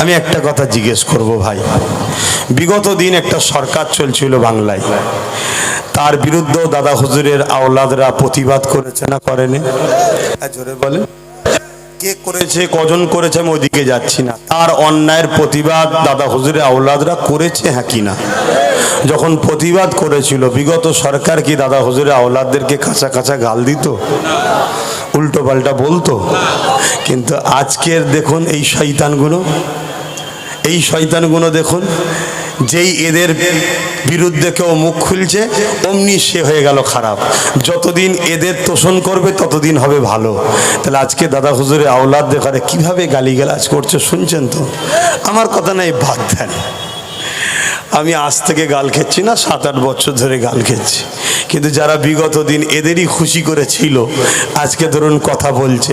আমি একটা কথা জিজ্ঞেস করব ভাই। বিগত দিন একটা সরকার চলছিল বাংলায়। তার বিরুদ্ধেও দাদা হুজুরের আওলাদরা প্রতিবাদ করেছে না করেনি? হ্যাঁ, জোরে বলে কে করেছে কজন করেছে আমি ওদিকে যাচ্ছি না। তার অন্যায়ের প্রতিবাদ দাদা হুজুরের আওলাদরা করেছে হ্যাঁ কি না? যখন প্রতিবাদ করেছিল বিগত সরকার কি দাদা হুজুরের আওলাদদেরকে কাঁচা কাঁচা গাল দিত? উল্টো পাল্টা বলতো। কিন্তু আজকের দেখুন এই শয়তানগুলো এই শয়তানগুলো দেখুন, যেই এদের বিরুদ্ধে কেউ মুখ খুলছে, অমনি সে হয়ে গেল খারাপ। যতদিন এদের তোষণ করবে, ততদিন হবে ভালো। তাহলে আজকে দাদা হুজুরের আওলাদ দেখারে কীভাবে গালিগালাজ করছে শুনছেন তো? আমার কথা নাই, বাদ দেন। আমি আজ থেকে গাল খেচ্ছি না, সাত আট বছর ধরে গাল খেচ্ছি। কিন্তু যারা বিগত দিন এদেরই খুশি করেছিল, আজকে ধরুন কথা বলছে।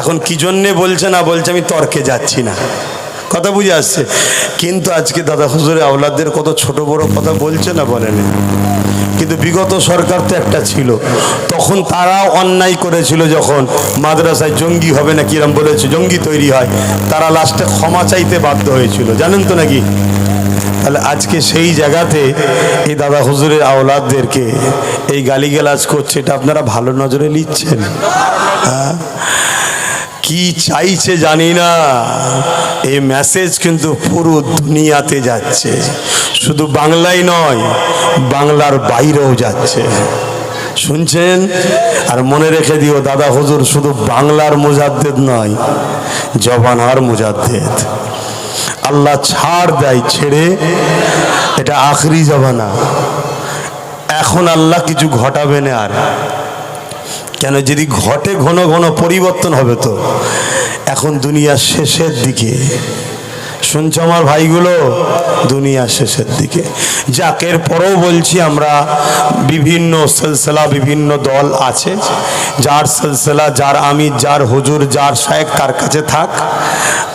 এখন কি জন্যে বলছে না বলছে আমি তর্কে যাচ্ছি না। কথা বুঝে আসছে। কিন্তু আজকে দাদা হুজুরে আওলাদদের কত ছোট বড় কথা বলছে না বলেনি কিন্তু বিগত সরকার তো একটা ছিল। তখন তারাও অন্যায় করেছিল যখন মাদ্রাসায় জঙ্গি হবে না কিরম বলেছে, জঙ্গি তৈরি হয়, তারা লাস্টে ক্ষমা চাইতে বাধ্য হয়েছিল। জানেন তো নাকি? তাহলে আজকে সেই জায়গাতে এই দাদা হুজুরের আওলাদদেরকে এই গালিগালাজ করছে, এটা আপনারা ভালো নজরে নিচ্ছেন হ্যাঁ? কি চাইছে জানি না। এই মেসেজ কিন্তু পুরো দুনিয়াতে যাচ্ছে। শুধু বাংলায় নয়, বাংলার বাইরেও যাচ্ছে। শুনছেন? আর মনে রেখে দিও, দাদা হুজুর শুধু বাংলার মুজাদ্দেদ নয় জবানার মুজাদ্দেদ। আল্লাহ ছাড় দেয়, ছেড়ে, এটা আখরি জমানা। এখন আল্লাহ কিছু ঘটাবে না আর। কেন যদি ঘটে, ঘন ঘন পরিবর্তন হবে তো। এখন দুনিয়া শেষের দিকে শুনছো আমার ভাইগুলো? দুনিয়ার শেষের দিকে। যাক এরপরেও বলছি আমরা বিভিন্ন সিলসিলা, বিভিন্ন দল আছে, যার সিলসিলা, যার আমি যার হুজুর, যার শায়েক তার কাছে থাক।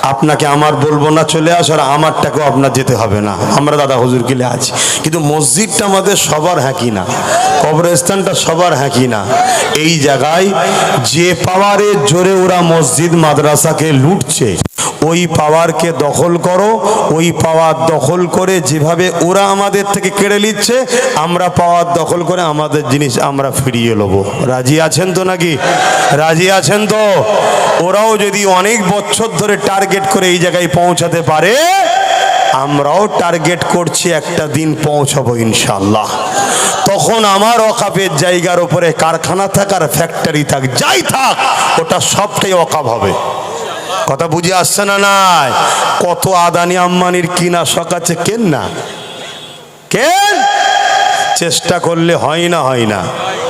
আপনাকে আমার বলব না চলে আস আর আমারটাকেও আপনার যেতে হবে না। আমরা দাদা হুজুর গেলে আছি। কিন্তু মসজিদটা আমাদের সবার হ্যাঁকি না? কবরস্থানটা সবার হ্যাঁকি না? এই জায়গায় যে পাওয়ারের জোরে ওরা মসজিদ, মাদ্রাসাকে লুটছে। ওই পাওয়ারকে দখল করো, ওই পাওয়ার দখল করে যেভাবে ওরা আমাদের থেকে কেড়ে নিচ্ছে, আমরা পাওয়ার দখল করে আমাদের জিনিস আমরা ফিরিয়ে নেব। রাজি আছেন তো নাকি? রাজি আছেন তো? ওরাও যদি অনেক বছর ধরে টার্গেট করে এই জায়গায় পৌঁছাতে পারে, আমরাও টার্গেট করছি একটা দিন পৌঁছাবো ইনশাল্লাহ তখন আমার অকাপের জায়গার উপরে কারখানা থাক আর ফ্যাক্টরি থাক, যাই থাক, ওটা সবটাই অকাপ হবে। কথা বুঝে আসছে না নাই? কত আদানি আম্মানির কিনা শখ আছে কেন না? কেন? চেষ্টা করলে হয় না হয় না।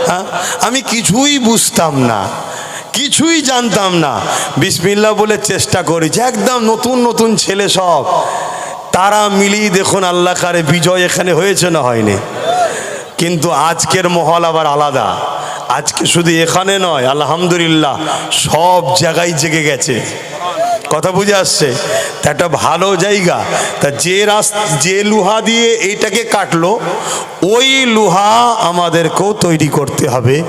হ্যাঁ? আমি কিছুই বুঝতাম না, কিছুই জানতাম না। বিসমিল্লা বলে চেষ্টা করেছি, একদম নতুন নতুন ছেলে সব। তারা মিলিয়ে দেখুন আল্লাহ কারে বিজয় এখানে হয়েছে না হয়নি। কিন্তু আজকের মহল আবার আলাদা। আজকে শুধু এখানে নয়, আলহামদুলিল্লাহ, সব জায়গায় জেগে গেছে। কথা বুঝে আসছে। তা একটা ভালো জায়গা। তা যে রাস, যে লোহা দিয়ে এইটাকে কাটলো, ওই লোহা আমাদেরকেও তৈরি করতে হবে।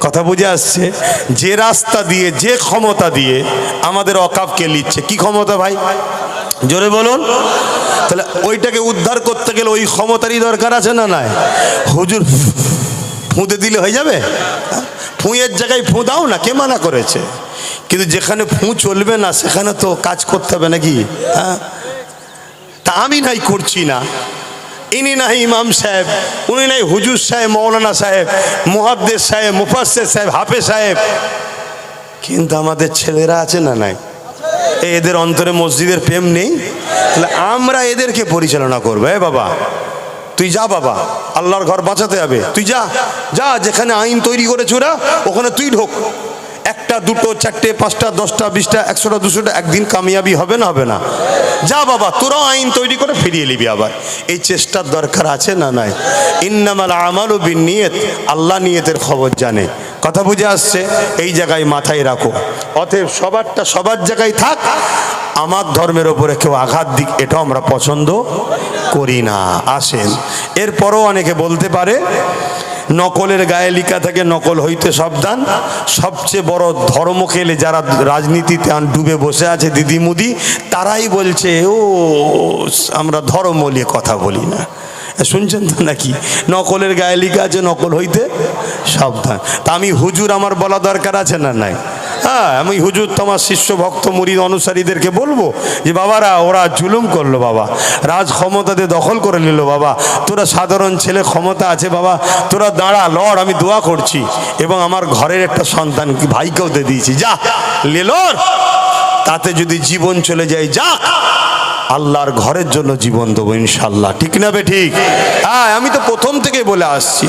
কথা বুঝে আসছে? যে রাস্তা দিয়ে, যে ক্ষমতা দিয়ে আমাদের অকাপকে নিচ্ছে। কি ক্ষমতা ভাই? জোরে বলুন। তাহলে ওইটাকে উদ্ধার করতে গেলে ওই ক্ষমতারই দরকার আছে না নাই? হুজুর ফুঁদে দিলে হয়ে যাবে? হ্যাঁ? ফুঁয়ের জায়গায় ফুঁ দাও না, কে মানা করেছে? কিন্তু যেখানে ফুঁ চলবে না, সেখানে তো কাজ করতে হবে নাকি? হ্যাঁ? তা আমি নাই করছি না। ইনি নাই ইমাম সাহেব, উনি নাই হুজুর সাহেব, মৌলানা সাহেব মুহাদ্দের সাহেব মুফাসের সাহেব হাফে সাহেব। কিন্তু আমাদের ছেলেরা আছে না নাই? এদের অন্তরে মসজিদের প্রেম নেই? তাহলে আমরা এদেরকে পরিচালনা করব। এ বাবা, তুই যা বাবা, আল্লাহর ঘর বাঁচাতে হবে। তুই যা যা, যেখানে আইন তৈরি করেছে ওরা, ওখানে তুই ঢোক। একটা, দুটো, চারটে, পাঁচটা, দশটা, বিশটা, একশোটা, দুশোটা একদিন কামিয়াবি হবে না হবে না? যা বাবা, তোরাও আইন তৈরি করে ফিরিয়ে নিবি আবার। এই চেষ্টার দরকার আছে না নাই? ইন্নামাল আমাল ও বিন নিয়ত আল্লাহ নিয়তের খবর জানে। কথা বুঝে আসছে? এই জায়গায় মাথায় রাখো। অতএব সবারটা সবার জায়গায় থাক। আমার ধর্মের ওপরে কেউ আঘাত দিক, এটাও আমরা পছন্দ করি না। আসেন। এরপরও অনেকে বলতে পারে নকলের গায়ে লিখা থাকে, নকল হইতে সাবধান। সবচেয়ে বড় ধর্ম খেলে যারা রাজনীতিতে ডুবে বসে আছে দিদি মুদি তারাই বলছে, ও, আমরা ধর্ম নিয়ে কথা বলি না। শুনছেন তো নাকি? নকলের গায়ে লিখা আছে, নকল হইতে সাবধান। তা আমি হুজুর, আমার বলা দরকার আছে না নাই? হ্যাঁ আমি হুজুর তোমার শিষ্য ভক্ত মুরিদ অনুসারীদেরকে বলব যে, বাবারা, ওরা জুলুম করল, বাবা। রাজ ক্ষমতাতে দখল করে নিল, বাবা। তোরা সাধারণ ছেলে, ক্ষমতা আছে, বাবা। তোরা দাঁড়া, লড়, আমি দোয়া করছি। এবং আমার ঘরের একটা সন্তান ভাইকেও দিয়ে দিয়েছি। যা লেলর তাতে যদি জীবন চলে যায় যা আল্লাহর ঘরের জন্য জীবন দেবো ইনশাল্লাহ ঠিক না বে, ঠিক? হ্যাঁ আমি তো প্রথম থেকে বলে আসছি।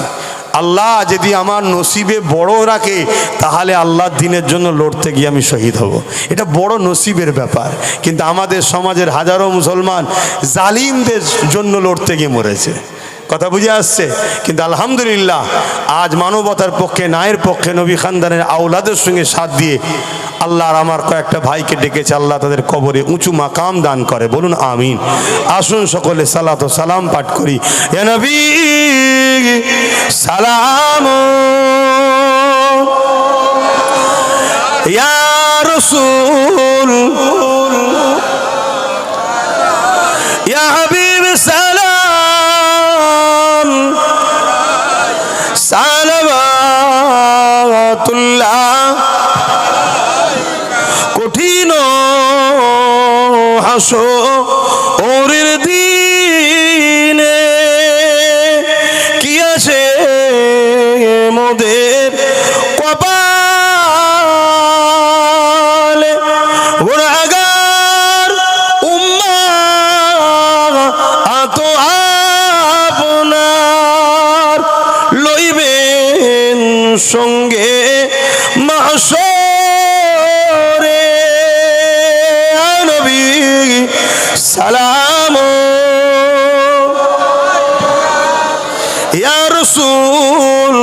আল্লাহ যদি আমার নসিবে বড় রাখে, তাহলে আল্লাহর দিনের জন্য লড়তে গিয়ে আমি শহীদ হব। এটা বড় নসিবের ব্যাপার। কিন্তু আমাদের সমাজের হাজারো মুসলমান জালিমদের জন্য লড়তে গিয়ে মরেছে। কথা বুঝে আসছে? কিন্তু আলহামদুলিল্লাহ, আজ মানবতার পক্ষে নায়ের পক্ষে, নবী খানদানের আউলাদের সঙ্গে সাথ দিয়ে আল্লাহর আমার কয়েকটা ভাইকে ডেকেছে। আল্লাহ তাদের কবরে উঁচু মাকাম দান করে। বলুন আমিন। আসুন সকলে সালাত সালাম পাঠ করি। এ নবী! সালাম। ইয়া রসুল ইয়া হাবিব সালাম সালাবাতুল্লাহ কঠিন হাসো mundo ইয়া রসুল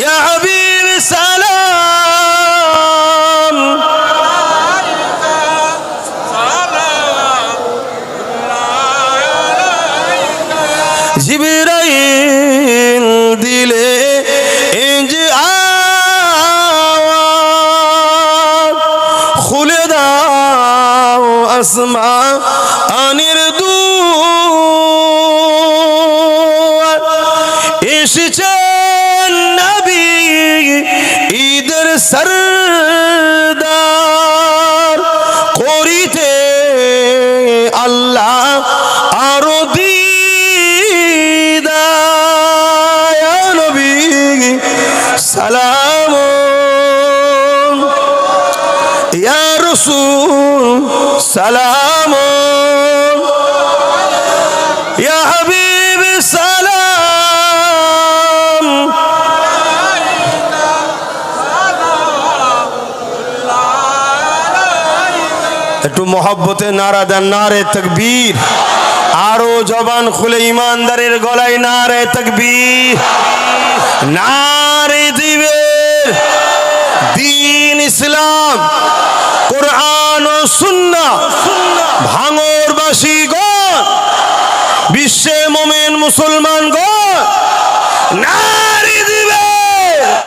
ইয়া হাবিব সালাম জিবরাইল দিলে এসেছেন নবী ঈদের সরদার। করিতে আল্লাহ আরও নবী সালাম। ইয়া রসুল একটু মহব্বতে নারা দেন, নারে তকবীর। আরও জবান খুলে ইমানদারের গলায়, নারে তকবীর। নারে দিবে দিন ইসলাম, কোরআন ও সুন্না ভাঙরবাসী গণ, বিশ্বে মোমেন মুসলমান গণ। না